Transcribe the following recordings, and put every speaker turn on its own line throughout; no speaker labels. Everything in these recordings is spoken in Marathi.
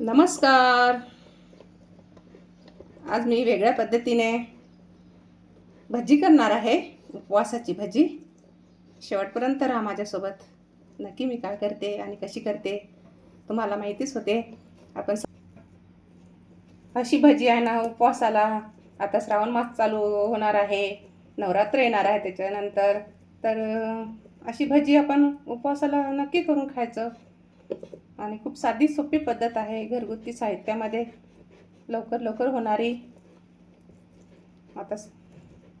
नमस्कार. आज मी वेगळ्या पद्धतीने भजी करणार आहे उपवासाची भजी. शेवटपर्यंत राहा माझ्यासोबत. नक्की मी काय करते आणि कशी करते तुम्हाला माहितीच होते. आपण अशी भजी आहे ना उपवासाला. आता श्रावण मास चालू होणार आहे नवरात्र येणार आहे त्याच्यानंतर. तर अशी भजी आपण उपवासाला नक्की करून खायचं. आणि खूप साधी सोपी पद्धत आहे घरगुती साहित्यामध्ये. लवकर लवकर होणारी. आता स-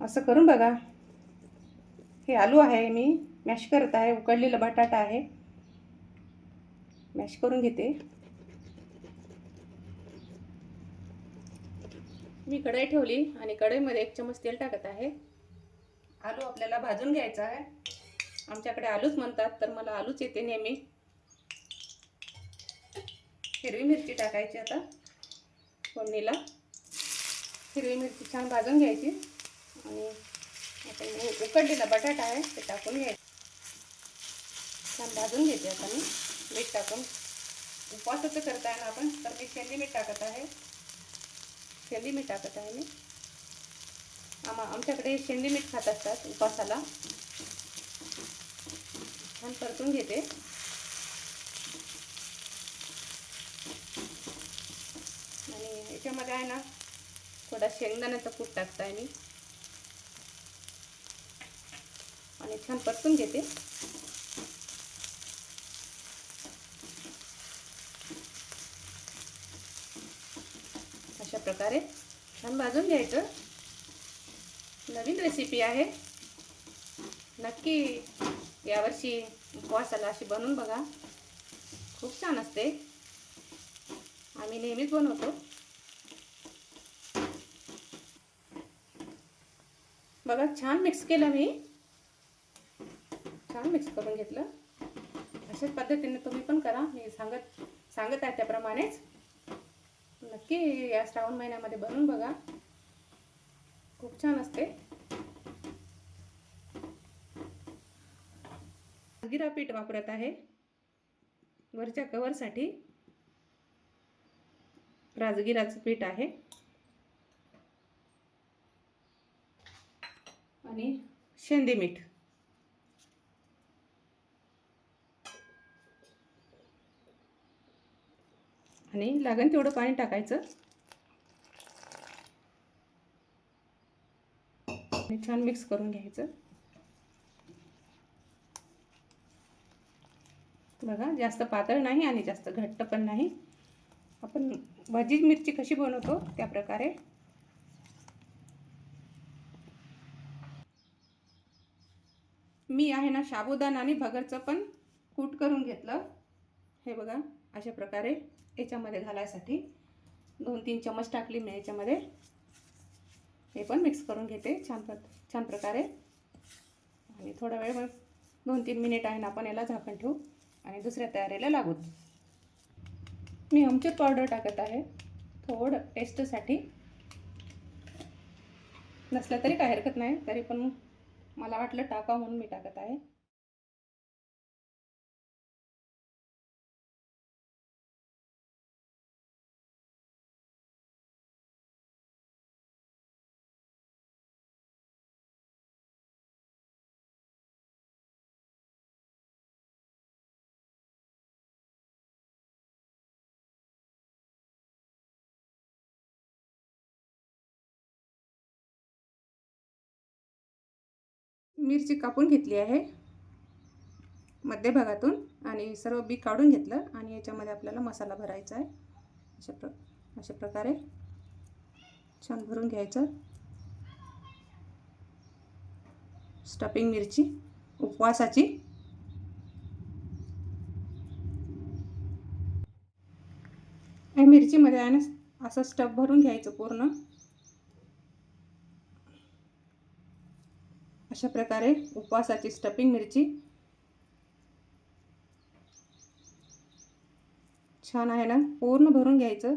असं करून बघा. हे आलू आहे मी. मॅश करत आहे. उकडलेला बटाटा आहे. मॅश करून घेते. मी कढई ठेवली आणि कढईमध्ये एक चमच तेल टाकत आहे. आलू आपल्याला भाजून घ्यायचा आहे. आमच्याकडे आलूच म्हणतात तर मला आलूच येते नेहमी. हिरवी मिरची टाकायची आता फोडणीला. हिरवी मिरची छान भाजून घ्यायची. आणि आपण उ- उकडलेला बटाटा आहे ते टाकून घ्यायचं. छान भाजून घेते आता मी. मीठ टाकून. उपवासाचं करताय ना आपण तर मी शेंदी मीठ टाकत आहे. शेंदी मीठ टाकत आहे मी. आमा आमच्याकडे शेंदी मीठ खात असतात उपवासाला. छान परतून घेते. त्याच्यामध्ये आहे ना थोडा शेंगदाण्याचा कूट आहे मी. आणि छान परतून घेते. अशा प्रकारे छान भाजून घ्यायचं. नवीन रेसिपी आहे. नक्की यावर्षी उपवासाला अशी बनवून बघा. खूप छान असते. आम्ही नेहमीच बनवतो. बघा छान मिक्स केलं मी. छान मिक्स करून घेतलं. अशाच पद्धतीने तुम्ही पण करा. मी सांगत सांगत आहे त्याप्रमाणेच. नक्की या श्रावण महिन्यामध्ये बनवून बघा. खूप छान असते. गिरा पीठ वापरत आहे. वरच्या कवरसाठी राजगिराचं पीठ आहे. आणि शेंदे मीठ. आणि लागेल तेवढं पाणी टाकायचं. आणि छान मिक्स करून घ्यायचं. बघा जास्त पातळ नाही आणि जास्त घट्ट पण नाही. आपण भजी मिरची कशी बनवतो त्या प्रकारे मी आहे ना साबुदाणा आणि भगरचं पण कूट करून घेतलं. हे बघा अशा प्रकारे याच्यामध्ये घालायसाठी दोन तीन चमच टाकली मी याच्यामध्ये. हे पण मिक्स करून घेते छान प्र छान प्रकारे. आणि थोडा वेळ मग दोन तीन मिनिट आहे ना आपण याला झाकण ठेवू आणि दुसऱ्या तयारीला लागू. मी आमचूर पावडर टाकत आहे. थोडं टेस्टसाठी नसलं तरी काय हरकत नाही तरी पण मला वाटलं टाका म्हणून मी टाकत आहे. मिरची कापून घेतली आहे मध्यभागातून आणि सर्व बी काढून घेतलं आणि याच्यामध्ये आपल्याला मसाला भरायचा आहे. अशा प्र अशा प्रकारे छान भरून घ्यायचं. स्टफिंग मिरची उपवासाची. या मिरचीमध्ये आहे ना असं स्टफ भरून घ्यायचं पूर्ण. अशा प्रकारे उपवासाची स्टफिंग मिरची. छान आहे ना? पूर्ण भरून घ्यायचं.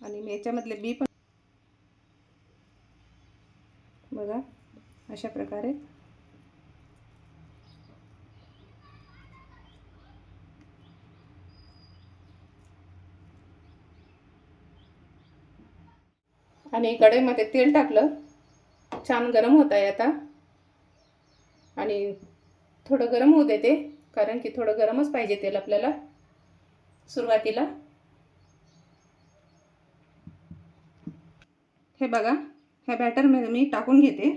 आणि मी याच्यामधले बी पण बघा अशा प्रकारे. आणि कढईमध्ये तेल टाकलं. छान गरम होत आहे आता. आणि थोडं गरम होऊ देते कारण की थोडं गरमच पाहिजे तेल आपल्याला सुरुवातीला. हे बघा ह्या बॅटर मी टाकून घेते.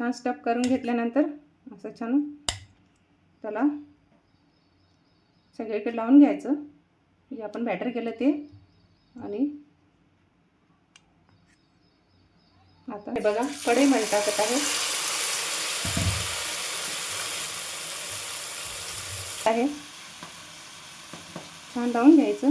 छान स्टफ करून घेतल्यानंतर असं छान त्याला सगळीकडे लावून घ्यायचं. जे आपण बॅटर केलं ते. आणि आता हे बघा कढईमध्ये टाकत आहे. आहे. छान लावून घ्यायचं.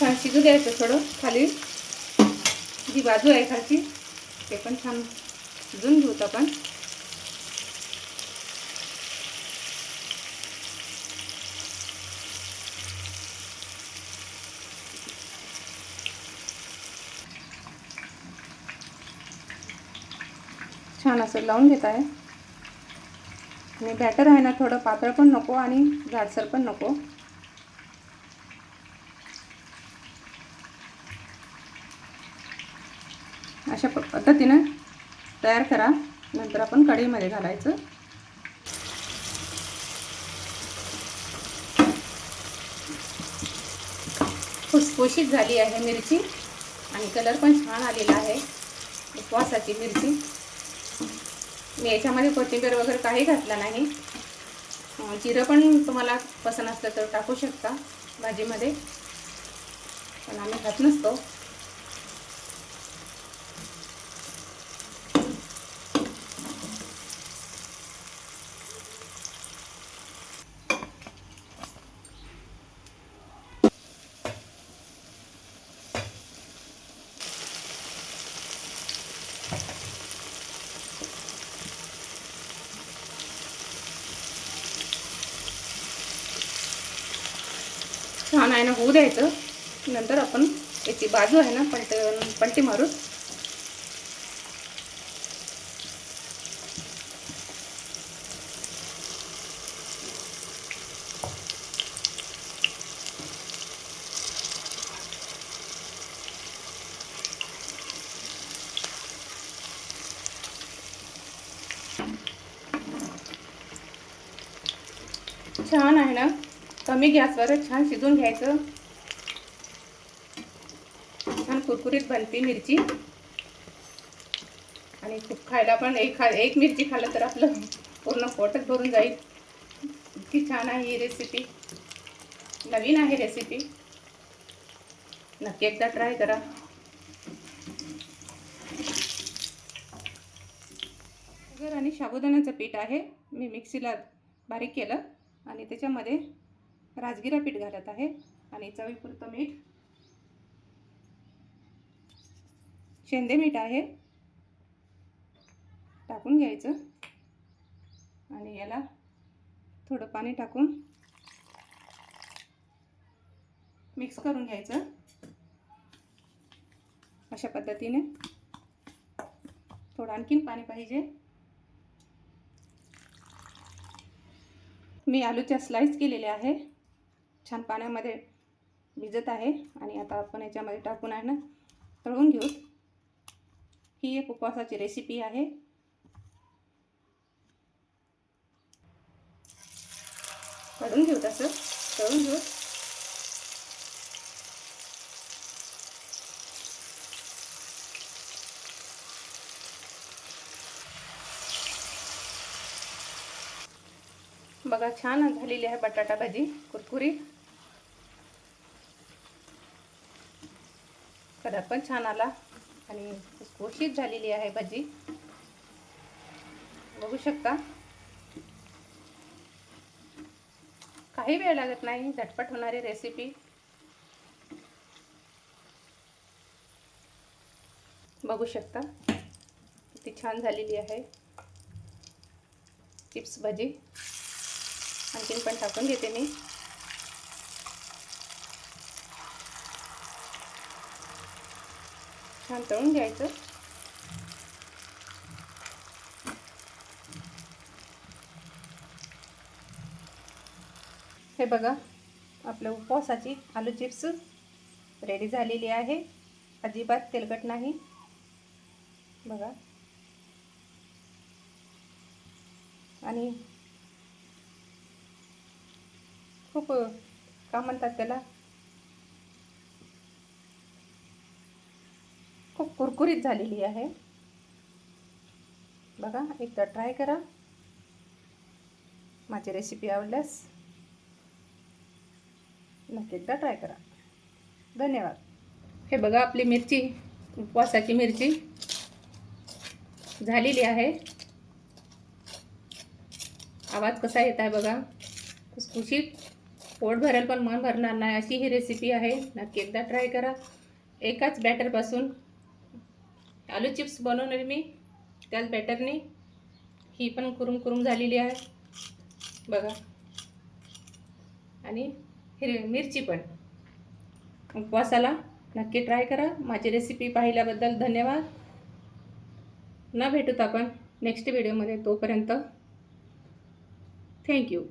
छान शिजू द्यायचं थोडं खाली. जी बाजू आहे खालची ते पण छान शिजून घेऊत आपण. छान असं लावून घेत आहे. आणि बॅटर आहे ना थोडं पातळ पण नको आणि जाडसर पण नको. अशा प पद्धतीनं तयार करा. नंतर आपण कढईमध्ये घालायचं. फुसफुशीत झाली आहे मिरची आणि कलर पण छान आलेला आहे. उपवासाची मिरची. मी याच्यामध्ये कोथिंबीर वगैरे काही घातला नाही. जिरं पण तुम्हाला पसंत असलं तर टाकू शकता भाजीमध्ये. पण आम्ही घात नसतो. छान आहे ना होऊ द्यायचं. नंतर आपण याची बाजू आहे ना पलट पलटी मारू छान आहे ना कमी गॅसवर छान शिजून घ्यायचं. छान कुरकुरीत बनते मिरची. आणि खूप खायला पण एक खा एक मिरची खाल्लं तर आपलं पूर्ण पोटच भरून जाईल. इतकी छान आहे ही रेसिपी नवीन आहे रेसिपी नक्की एकदा ट्राय करा. आणि साबुदाण्याचं पीठ आहे. मी मिक्सीला बारीक केलं आणि त्याच्यामध्ये राजगिरा पीठ घालत आहे आणि चवीपुरतं मीठ. शेंदे मीठ आहे. टाकून घ्यायचं. आणि याला थोडं पाणी टाकून मिक्स करून घ्यायचं. अशा पद्धतीने. थोडं आणखीन पाणी पाहिजे. मी आलूच्या स्लाईस केलेल्या आहे. छान पाण्यामध्ये भिजत आहे आणि आता आपण याच्यामध्ये टाकून आहे ना तळून घेऊ. ही एक उपवासाची रेसिपी आहे. तळून घेऊ तसं तळून घेऊ. बघा छान झालेली आहे बटाटा भाजी कुरकुरीत. कलर पण छान आला. आणि खुसखुशीत झालेली आहे भाजी. बघू शकता. काही वेळ लागत नाही झटपट होणारी रेसिपी बघू शकता. किती छान झालेली आहे. चिप्स भाजी. आणखीन पण टाकून घेते मी. छान तळून घ्यायचं. हे बघा आपल्या उपवासाची आलू चिप्स रेडी झालेली आहे. अजिबात तेलकट नाही. बघा. आणि खूप का म्हणतात त्याला? कुरकुरीत झालेली आहे. बघा एकदा ट्राय करा. माझी रेसिपी आवडल्यास नक्की एकदा ट्राय करा. धन्यवाद. हे बघा आपली मिरची उपवासाची मिरची झालेली आहे. आवाज कसा येत आहे बघा. खुसखुशीत. पोट भरेल पण मन भरणार नाही अशी ही रेसिपी आहे. नक्की एकदा ट्राय करा. एकाच बॅटरपासून आलू चिप्स बनवणार मी. त्याच बॅटरने ही पण कुरुम कुरुम झालेली आहे. बघा. आणि हिरवी मिरची पण. उपवासाला नक्की ट्राय करा. माझी रेसिपी पाहिल्याबद्दल धन्यवाद. न भेटूत आपण नेक्स्ट व्हिडिओमध्ये तोपर्यंत थँक्यू